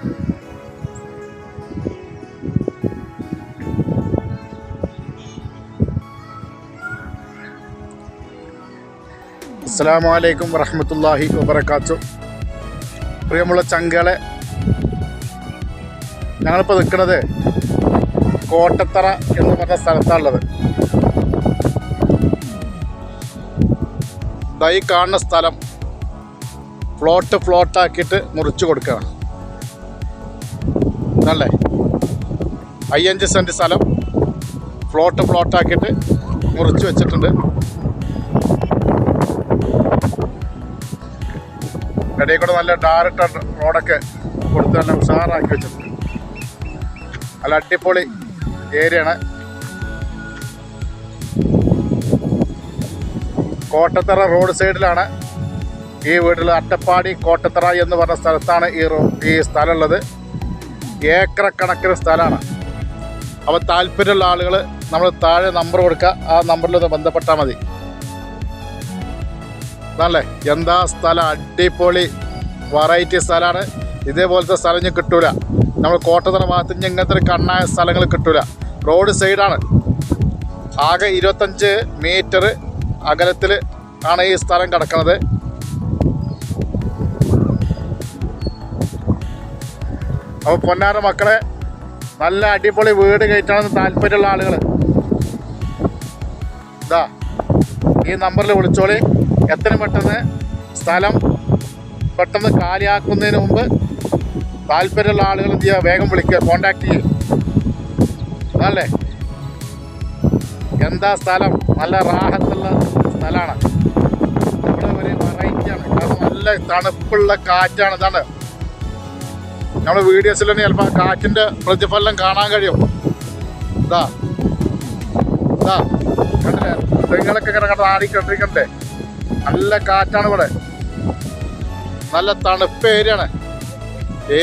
അസ്സാം വലൈക്കും വറഹമത്തല്ലാഹി വബർക്കാത്തു പ്രിയമുള്ള ചങ്കളെ ഞങ്ങളിപ്പോൾ നിൽക്കുന്നത് കോട്ടത്തറ എന്ന് പറഞ്ഞ സ്ഥലത്താണുള്ളത്. ഈ കാണുന്ന സ്ഥലം ഫ്ലോട്ട് ഫ്ലോട്ടാക്കിയിട്ട് മുറിച്ചു കൊടുക്കുകയാണ്. അല്ലേ അയ്യഞ്ച് സെന്റ് സ്ഥലം. ഫ്ലോട്ട് ഫ്ലോട്ടാക്കിയിട്ട് മുറിച്ച് വെച്ചിട്ടുണ്ട്. ഇടയിൽ കൂടെ നല്ല ഡയറക്റ്റ് റോഡൊക്കെ കൊടുത്ത് നല്ല ഉഷാറാക്കി വെച്ചിട്ടുണ്ട്. നല്ല അടിപൊളി ഏരിയയാണ് കോട്ടത്തറ റോഡ് സൈഡിലാണ് ഈ വീട്ടിൽ അട്ടപ്പാടി കോട്ടത്തറ എന്ന് പറഞ്ഞ സ്ഥലത്താണ് ഈ ഈ സ്ഥലമുള്ളത് ഏക്കറക്കണക്കിന് സ്ഥലമാണ്. അപ്പോൾ താല്പര്യമുള്ള ആളുകൾ നമ്മൾ താഴെ നമ്പർ കൊടുക്കുക ആ നമ്പറിൽ ഒന്ന് ബന്ധപ്പെട്ടാൽ മതി. അതല്ലേ എന്താ സ്ഥലം? അടിപൊളി വെറൈറ്റി സ്ഥലമാണ്. ഇതേപോലത്തെ സ്ഥലം ഇനി കിട്ടൂല. നമ്മൾ കോട്ടത്തറ ഭാഗത്ത് ഇനി ഇങ്ങനത്തെ ഒരു കണ്ണായ സ്ഥലങ്ങൾ കിട്ടൂല. റോഡ് സൈഡാണ് ആകെ ഇരുപത്തഞ്ച് മീറ്റർ അകലത്തിൽ ആണ് ഈ സ്ഥലം കിടക്കുന്നത് അപ്പോൾ പൊന്നാറ മക്കളെ നല്ല അടിപൊളി വീട് കയറ്റണമെന്ന് താല്പര്യമുള്ള ആളുകൾ ഇതാ ഈ നമ്പറിൽ വിളിച്ചോളി. എത്രയും പെട്ടെന്ന് സ്ഥലം പെട്ടെന്ന് കാലിയാക്കുന്നതിന് മുമ്പ് താല്പര്യമുള്ള ആളുകൾ എന്ത് ചെയ്യുക വേഗം വിളിക്കുക കോണ്ടാക്ട് ചെയ്യുക. അതല്ലേ എന്താ സ്ഥലം? നല്ല റാഹത്തുള്ള സ്ഥലമാണ്. ഇവിടെ ഒരു വെറൈറ്റിയാണ്. കാരണം നല്ല തണുപ്പുള്ള കാറ്റാണ്. ഇതാണ് നമ്മുടെ വീഡിയോസിൽ തന്നെ ചിലപ്പോൾ കാറ്റിന്റെ പ്രതിഫലനം കാണാൻ കഴിയും. ഇതാ ഇതാ കണ്ടില്ലേ? തെങ്ങുകളൊക്കെ ഇങ്ങനെ കണ്ട ആടി കണ്ടിരിക്കണ്ടേ നല്ല കാറ്റാണ് ഇവിടെ. നല്ല തണുപ്പ് ഏരിയയാണ്.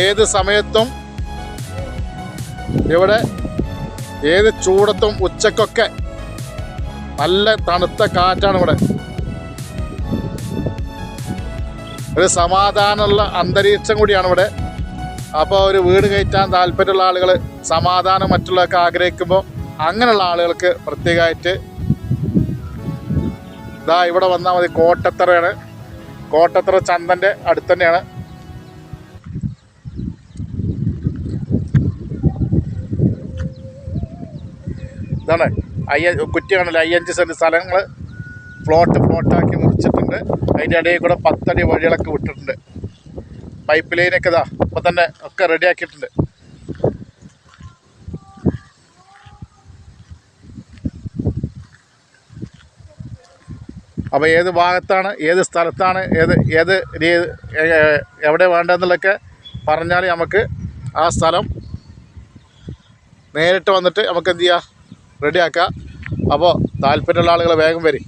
ഏത് സമയത്തും ഇവിടെ ഏത് ചൂടത്തും ഉച്ചക്കൊക്കെ നല്ല തണുത്ത കാറ്റാണ് ഇവിടെ. ഒരു സമാധാനമുള്ള അന്തരീക്ഷം കൂടിയാണ് ഇവിടെ. അപ്പോൾ ഒരു വീട് കയറ്റാൻ താല്പര്യമുള്ള ആളുകൾ സമാധാനം മറ്റുള്ളതൊക്കെ ആഗ്രഹിക്കുമ്പോൾ അങ്ങനെയുള്ള ആളുകൾക്ക് പ്രത്യേകമായിട്ട് ഇതാ ഇവിടെ വന്നാൽ മതി. കോട്ടത്തറയാണ്. കോട്ടത്തറ ചന്തന്റെ അടുത്ത് തന്നെയാണ്. ഇതാണ് അയ്യ കുറ്റി കാണില്ല അയ്യഞ്ച് സെന്റ് സ്ഥലങ്ങൾ ഫ്ലോട്ട് ഫ്ലോട്ടാക്കി മുറിച്ചിട്ടുണ്ട്. അതിന്റെ ഇടയിൽ കൂടെ പത്തടി വഴികളൊക്കെ വിട്ടിട്ടുണ്ട്. പൈപ്പ് ലൈനൊക്കെ ഇതാ ഇപ്പം തന്നെ ഒക്കെ റെഡിയാക്കിയിട്ടുണ്ട്. അപ്പോൾ ഏത് ഭാഗത്താണ് ഏത് സ്ഥലത്താണ് ഏത് ഏത് എവിടെ വേണ്ടതെന്നുള്ളതൊക്കെ പറഞ്ഞാൽ നമുക്ക് ആ സ്ഥലം നേരിട്ട് വന്നിട്ട് നമുക്ക് എന്ത് ചെയ്യാം റെഡിയാക്കാം. അപ്പോൾ താല്പര്യമുള്ള ആളുകൾ വേഗം വരി.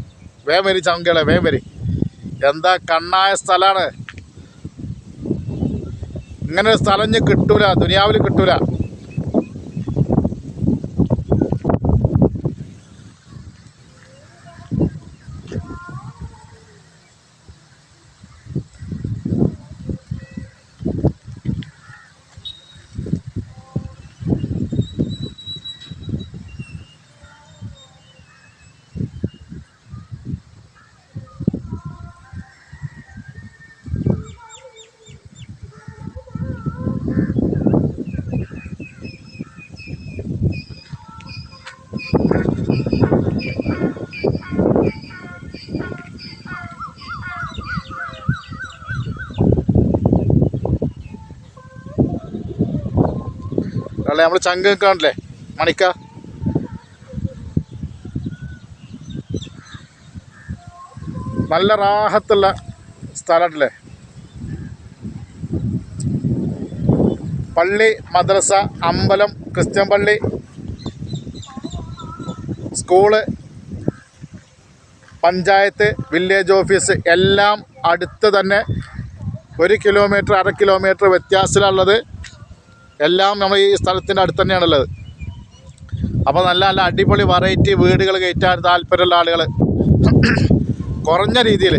വേഗം വരി ചങ്കളെ വേഗം വരി. എന്താ കണ്ണായ സ്ഥലമാണ് ഇങ്ങനെ ഒരു സ്ഥലം ഇനി കിട്ടൂല ദുനിയാവിൽ കിട്ടൂല. അല്ലേ നമ്മൾ ചങ്ക് കാണില്ലേ? മണിക്ക? നല്ല റാഹത്തുള്ള സ്ഥലമല്ലേ പള്ളി മദ്രസ അമ്പലം ക്രിസ്ത്യൻ പള്ളി സ്കൂൾ പഞ്ചായത്ത് വില്ലേജ് ഓഫീസ് എല്ലാം അടുത്ത് തന്നെ ഒരു കിലോമീറ്റർ അര കിലോമീറ്റർ വ്യത്യാസത്തിലുള്ളത് എല്ലാം നമ്മൾ ഈ സ്ഥലത്തിന്റെ അടുത്ത് തന്നെയാണുള്ളത്. അപ്പോൾ നല്ല നല്ല അടിപൊളി വെറൈറ്റി വീടുകൾ കയറ്റാൻ താല്പര്യമുള്ള ആളുകൾ. കുറഞ്ഞ രീതിയിൽ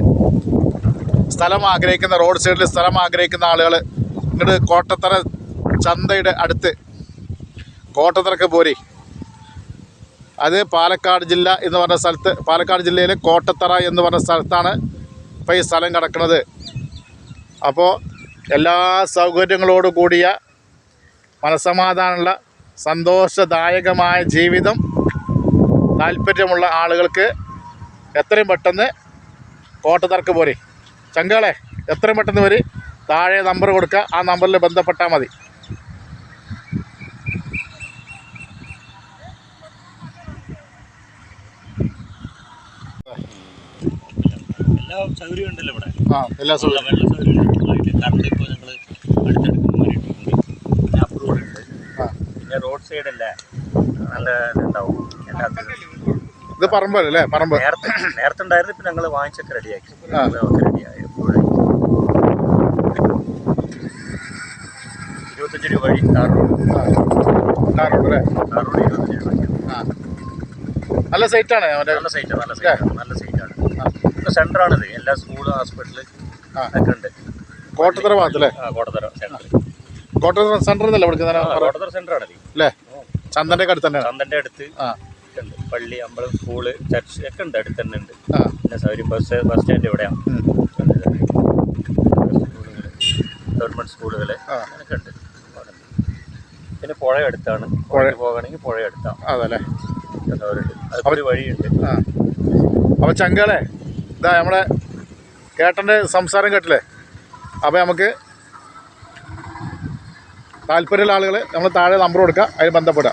സ്ഥലം ആഗ്രഹിക്കുന്ന റോഡ് സൈഡിൽ സ്ഥലം ആഗ്രഹിക്കുന്ന ആളുകൾ ഇങ്ങോട്ട് കോട്ടത്തറ ചന്തയുടെ അടുത്ത് കോട്ടത്തറക്ക് പോരി. അത് പാലക്കാട് ജില്ല എന്ന് പറഞ്ഞ സ്ഥലത്ത് പാലക്കാട് ജില്ലയിലെ കോട്ടത്തറ എന്ന് പറഞ്ഞ സ്ഥലത്താണ് ഇപ്പോൾ ഈ സ്ഥലം കിടക്കുന്നത്. അപ്പോൾ എല്ലാ സൗകര്യങ്ങളോടു കൂടിയ മനസമാധാനമുള്ള സന്തോഷദായകമായ ജീവിതം താല്പര്യമുള്ള ആളുകൾക്ക് എത്രയും പെട്ടെന്ന് കോട്ടതർക്ക് പോരെ. ചങ്കളെ എത്രയും പെട്ടെന്ന് വരി. താഴെ നമ്പർ കൊടുക്കുക ആ നമ്പറിൽ ബന്ധപ്പെട്ടാൽ മതി. എല്ലാ സൗകര്യം ഉണ്ടല്ലോ ഇവിടെ. ആ എല്ലാ വെള്ള സൗകര്യം. കറണ്ട് ഇപ്പോൾ ഞങ്ങൾ അടുത്തെടുക്കുന്ന മാറിയിട്ടുണ്ട് പിന്നെ അപ്രൂവ്ഡ് ഉണ്ട് ആ നല്ല ഇതുണ്ടാവും. എല്ലാത്തിനും. ഇത് പറമ്പല്ലേ പറമ്പ്. നേരത്തെ നേരത്തെ ഉണ്ടായിരുന്നു ഇപ്പൊ ഞങ്ങൾ വാങ്ങിച്ചൊക്കെ റെഡിയാക്കി. റെഡിയായി. ഇരുപത്തഞ്ച് രൂപ വഴി കാർ റോഡ് അല്ലേ? ഇരുപത്തഞ്ച് രൂപ ആ. നല്ല സൈറ്റാണ് നല്ല സൈറ്റാണ് നല്ല സൈറ്റാണ് നല്ല സൈറ്റാണ്. ഇപ്പോൾ സെന്ററാണിത് എല്ലാ സ്കൂളും ഹോസ്പിറ്റലും. ഒക്കെ ഉണ്ട്. കോട്ടത്തറ ഭാഗത്തല്ലേ? കോട്ടത്തറ സെന്റർ കോട്ടത്തറ സെന്റർ അല്ലേ ഇവിടെ കോട്ടത്തറ ആണ് അല്ലേ? ചന്ദന്റെ അടുത്ത് തന്നെ ചന്ദന്റെ അടുത്ത് ഉണ്ട് പള്ളി അമ്പലം സ്കൂൾ ചർച്ച് ഒക്കെ ഉണ്ട് അടുത്ത് തന്നെ ഉണ്ട്. പിന്നെ സൗരി ബസ് ബസ് സ്റ്റാൻഡ് ഇവിടെയാണ്. ഗവൺമെന്റ് സ്കൂളുകൾ. അങ്ങനെയൊക്കെ ഉണ്ട്. പിന്നെ പുഴ അടുത്താണ്. പുഴ. പോകണമെങ്കിൽ പുഴ അടുത്താണ് അതല്ലേ? ഒരു വഴിയുണ്ട്. അപ്പൊ അപ്പോൾ ചങ്കളെ ഇതാ നമ്മളെ കേട്ടന്റെ സംസാരം കേട്ടില്ലേ? അപ്പൊ നമുക്ക് താല്പര്യമുള്ള ആളുകൾ നമ്മൾ താഴെ നമ്പർ കൊടുക്കുക അതിൽ ബന്ധപ്പെടുക.